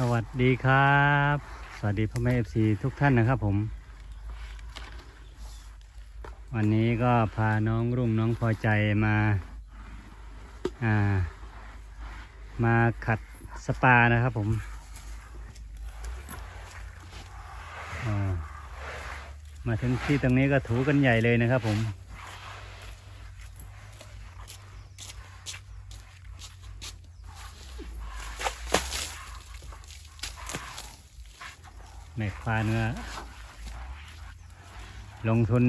สวัสดีครับ สวัสดีพ่อแม่เอฟซีทุกท่านนะครับผม วันนี้ก็พาน้องรุ่งน้องพอใจมาอ่ามาขัดสปานะครับผมมาถึงที่ตรงนี้ก็ถูกันใหญ่เลยนะครับผม แม่ควาเนื้อ ลงทุน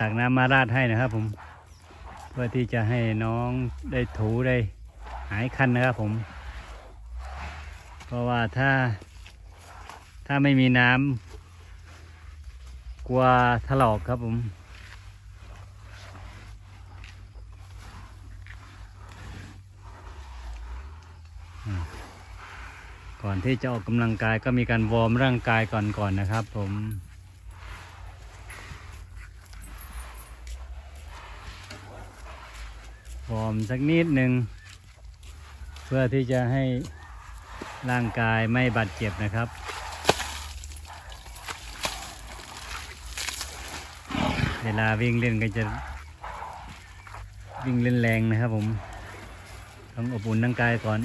ตักน้ำมาราดให้นะครับผม เพื่อที่จะให้น้องได้ถูได้หายคันนะครับผม เพราะว่าถ้า ถ้าไม่มีน้ำกลัวถลอกครับผม อนที่จะออกกำลังกายก็มีการวอร์มร่างกายก่อนก่อนนะครับผมวอร์มสักนิดหนึ่งเพื่อที่จะให้ร่างกายไม่บาดเจ็บนะครับเวลาวิ่งเล่นก็จะวิ่งเล่นแรงนะครับผม ต้องอบอุ่นร่างกายก่อน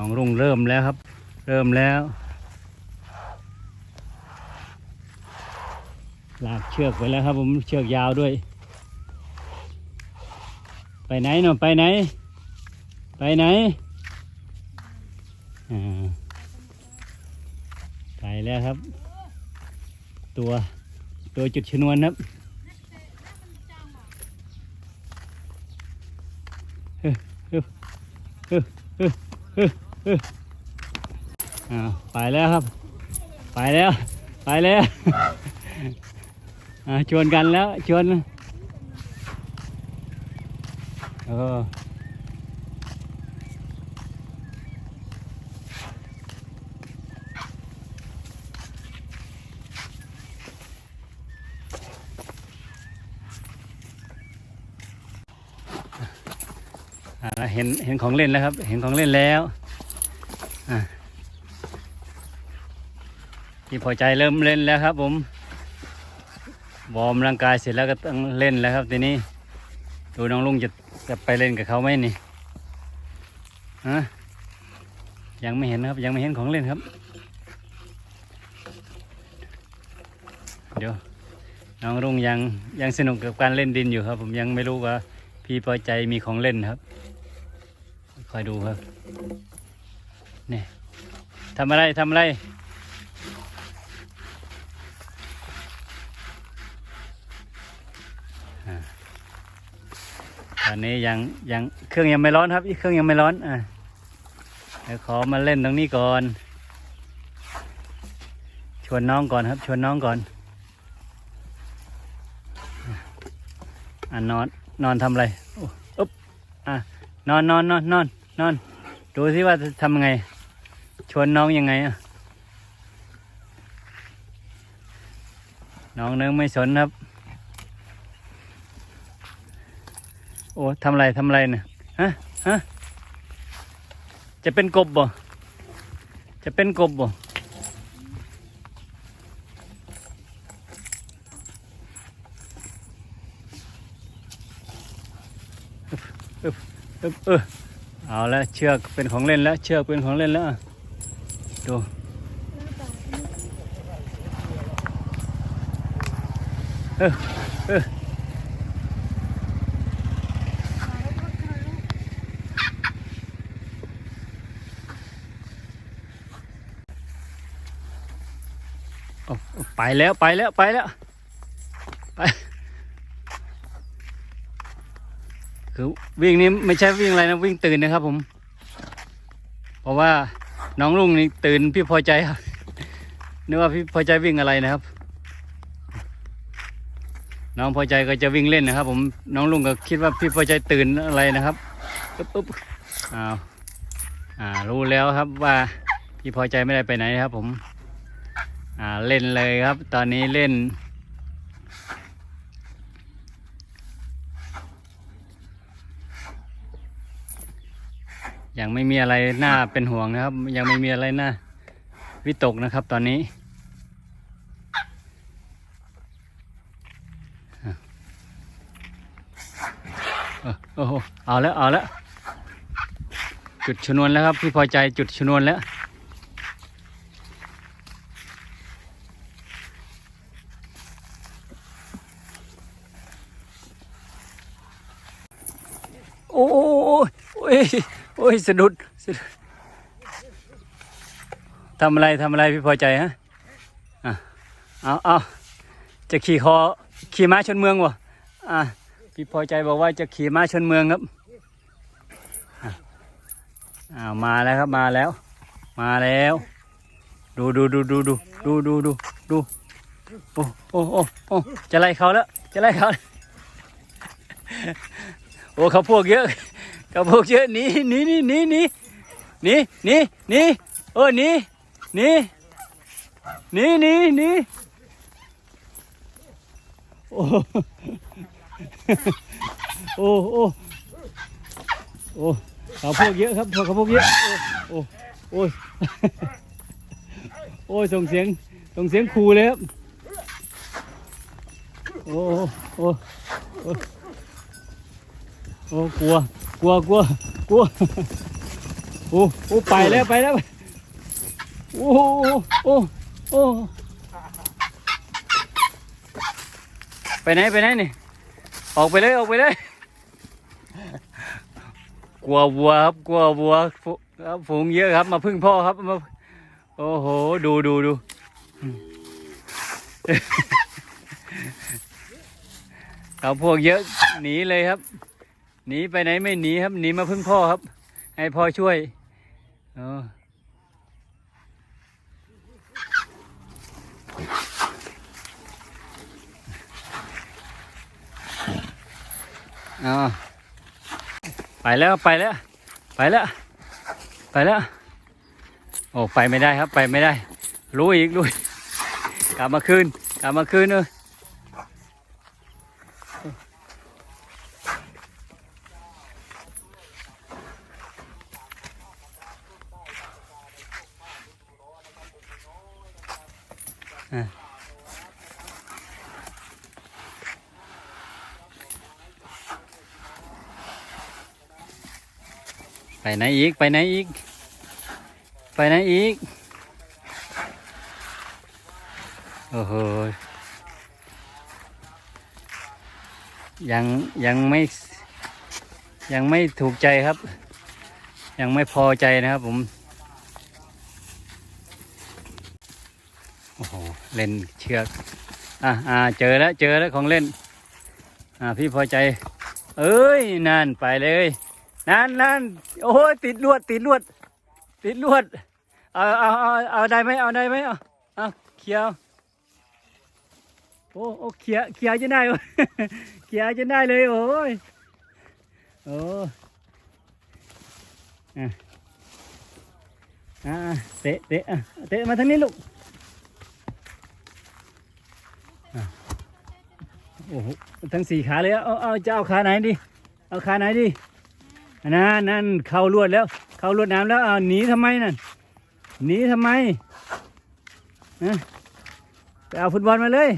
น้องรุ่งเริ่มแล้วครับ เริ่มแล้วลากเชือกไปแล้วครับผมเชือกยาวด้วย ไปไหนเนาะไปไหน ไปไหนอ่าไปแล้วครับ ตัวตัวจุดชนวนครับเฮ้เฮ้เฮ้ยเฮ้ยเฮ้ยเฮ้ย อ้าวไปแล้วครับ ไปแล้ว ไปแล้วชวนกันแล้วชวนเออเห็นเห็นของเล่นแล้วครับ เห็นของเล่นแล้ว พี่พอใจเริ่มเล่นแล้วครับ ผมวอร์มร่างกายเสร็จแล้วก็ต้องเล่นแล้วครับทีนี้ ดูน้องลุงจะจะไปเล่นกับเขาไหมนี่ฮะยังไม่เห็นครับยังไม่เห็นของเล่นครับ เดี๋ยวน้องรุ่งยังยังสนุกกับการเล่นดินอยู่ครับ ผมยังไม่รู้ว่าพี่พอใจมีของเล่นครับ คอยดูครับ นี่ทำอะไรทำอะไร ตอนนี้ยังยังเครื่องยังไม่ร้อนครับเครื่องยังไม่ร้อน อะเดี๋ยวขอมาเล่นตรงนี้ก่อน ชวนน้องก่อนครับ ชวนน้องก่อนอะนอนนอนทำอะไรอ้อุ๊บอะนอนนอนนอนนอนนอน ดูสิว่าจะทำไง ชวนน้องยังไงอะ น้องนื้อไม่สนครับ โอ้ทำไรทำไรเนี่ยฮะฮะจะเป็นกบบ่ จะเป็นกบบ่อึ๊บอึ๊บเออเอาแล้วเชือกเป็นของเล่นแล้ว เชือกเป็นของเล่นแล้ว ดูเออเออไปแล้วไปแล้วไปแล้วไปคือวิ่งนี้ไม่ใช่วิ่งอะไรนะวิ่งตื่นนะครับผม เพราะว่า น้องลุงนี่ตื่นพี่พอใจครับนึกว่าพี่พอใจวิ่งอะไรนะครับ น้องพอใจก็จะวิ่งเล่นนะครับ ผมน้องลุงก็คิดว่าพี่พอใจตื่นอะไรนะครับปุ๊บปุ๊บอ้าวอ่ารู้แล้วครับว่าพี่พอใจไม่ได้ไปไหนนะครับ ผม อ่าเล่นเลยครับ ตอนนี้เล่น ยังไม่มีอะไรน่าเป็นห่วงนะครับ ยังไม่มีอะไรน่าวิตกนะครับตอนนี้ โอ้โหเอาแล้วเอาแล้วจุดชนวนแล้วครับพี่พอใจจุดชนวนแล้ว โอ้โอ้โอ้โอ้ยโอ้ยสะดุดสะดุดทำอะไรทำอะไรพี่พอใจฮะอะเอาเอาจะขี่คอขี่ม้าชนเมืองวะอะพี่พอใจบอกว่าจะขี่ม้าชนเมืองครับอ้าวมาแล้วครับมาแล้ว มาแล้ว ดูดูดูดูดูดูดูดูดูโอ้โอ้โอ้โอ้จะไล่เขาแล้วจะไล่เขาโอ้เขาพวกเยอะ เขาพวกเยอะหนีหนีหนีหนีหนีหนีหนีหนีโอ้หนีหนีหนีหนีหนีโอ้โอ้โอ้โอ้เขาพวกเยอะครับพวกเขาพวกเยอะโอ้โอ้โอ้ยโอ้ยส่งเสียงส่งเสียงขู่เลยครับโอ้โอ้โอ้โอ้กลัว กลัวกลัวกลัวโอ้โอ้ไปแล้วไปแล้วโอ้โอ้โอ้โอ้ไปไหนไปไหนนี่ออกไปเลยออกไปเลยกลัววัวครับกลัววัวครับฝูงเยอะครับ มาพึ่งพ่อครับมาโอ้โหดูดูดูเขาพวกเยอะหนีเลยครับ หนีไปไหนไม่หนีครับหนีมาพึ่งพ่อครับ ให้พ่อช่วยเออเอไปแล้วไปแล้ว ไปแล้ว ไปแล้ว โอ้ไปไม่ได้ครับ ไปไม่ได้รู้อีกรู้อีกกลับมาคืน กลับมาคืนเออ ไปไหนอีก ไปไหนอีก ไปไหนอีก โอ้โห ยังยังไม่ยังไม่ถูกใจครับ ยังไม่พอใจนะครับผม โอ้โห เล่นเชือกอะอ่าเจอแล้วเจอแล้วของเล่น อ่าพี่พอใจ เอ้ยนั่นไปเลยนั่นนั่นโอ้ยติดลวดติดลวด ติดลวดเอาเอาเอาเอาได้ไหมเอาได้ไหมเอาเอาเขียวโอ้โอ้เขียเขียจะได้เขียจะได้เลยโอ้ยโอ้อะเตะเตะเตะมาทางนี้ลูก โอ้โหทั้งสี่ขาเลยเอาเอาจะเอาขาไหนดีเอาขาไหนดีนั่นนั่นเข้าลวดแล้ว เข้าลวดน้ำแล้วเอาหนีทำไมนั่นหนีทำไมนะไปเอาฟุตบอลมาเลย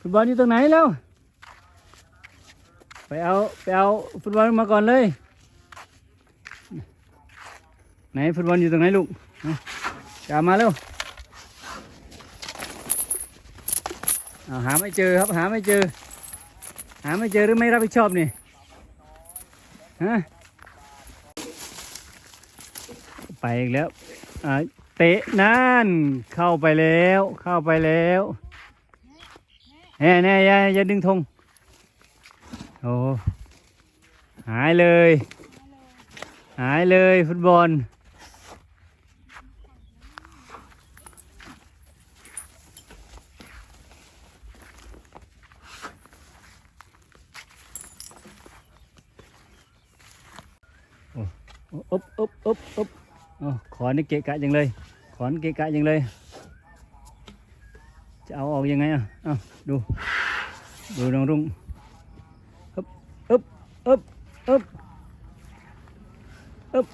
ฟุตบอลอยู่ตรงไหนแล้ว ไปเอาไปเอาฟุตบอลมาก่อนเลย ไหนฟุตบอลอยู่ตรงไหนลูกกลับมาเร็ว เอาหาไม่เจอครับหาไม่เจอ หาไม่เจอหรือไม่รับผิดชอบนี่ฮะไปอีกแล้วอ่าเตะนั่นเข้าไปแล้ว เข้าไปแล้วแน่แน่อย่าอย่าดึงธงโอ้หายเลย หายเลยฟุตบอล อ๊บอ๊บอ๊บอ๊บขอนี่เกะกะยังเลย ขอนเกะกะยังเลย จะเอาออกยังไงอะอาดู ดูน้องรุ่งอ๊บอ๊บอ๊บอ๊บอ๊บ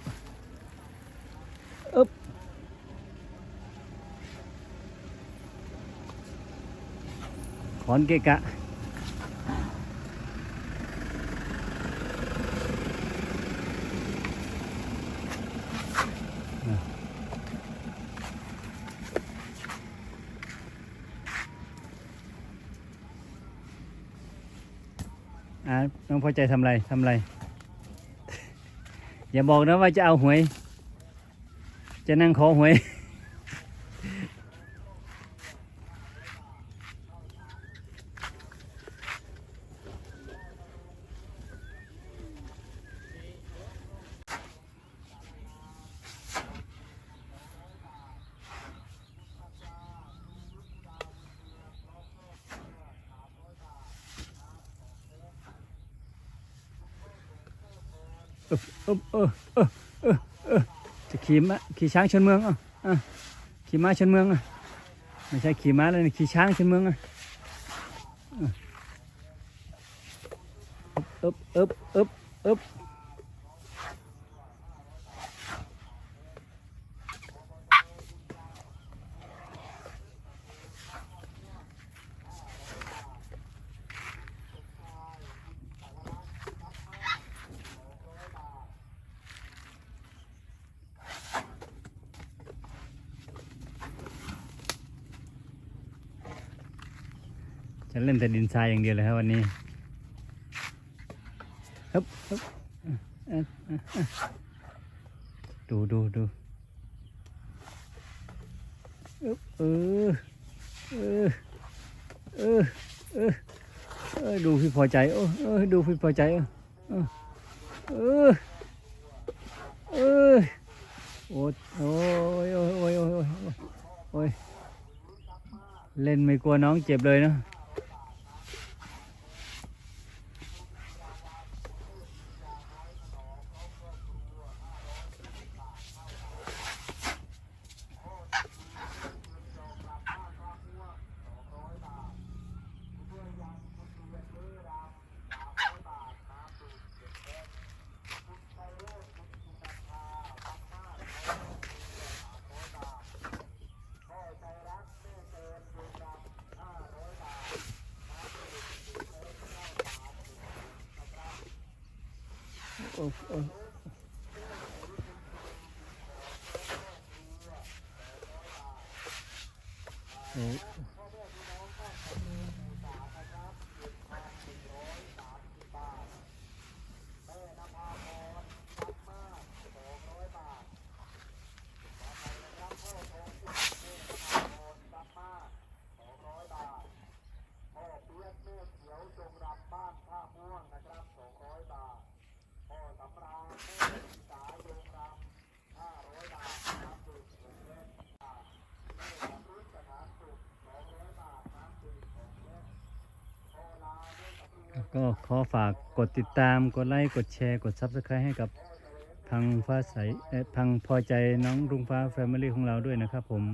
อ๊บขอนเกะกะ อ่าน้องพอใจทำอะไรทำอะไร อย่าบอกนะว่าจะเอาหวย จะนั่งขอหวย เออเออเออเออเออจะขี่ม้าขี่ช้างชนเมืองอะอะขี่ม้าชนเมืองอะไม่ใช่ขี่ม้าเลยขี่ช้างชนเมืองอะอะเอบเอบเอบเอบ จะเล่นแต่ดินทรายอย่างเดียวเลยครับวันนี้เอบเอบดูดูดูเอบเออเออเออเออเออดูพี่พอใจเออเออดูพี่พอใจเออเออเออโอ้ยโอ้ยโอ้ยโอ้ยโอ้ยโอ้ยโอ้ยเล่นไม่กลัวน้องเจ็บเลยเนาะ โอ้โอ้โอ้ ก็ขอฝากกดติดตามกดไลค์กดแชร์ กด Subscribe ให้กับพังฟ้าใสเอพังพอใจน้องรุ่งฟ้าแฟมิลี่ของเราด้วยนะครับผม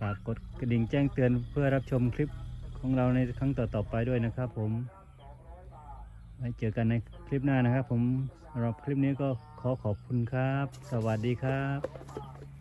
ฝากกดกระดิ่งแจ้งเตือนเพื่อรับชมคลิปของเราในครั้งต่อๆไปด้วยนะครับผมไว้เจอกันในคลิปหน้านะครับผมสำหรับคลิปนี้ก็ขอขอบคุณครับ สวัสดีครับ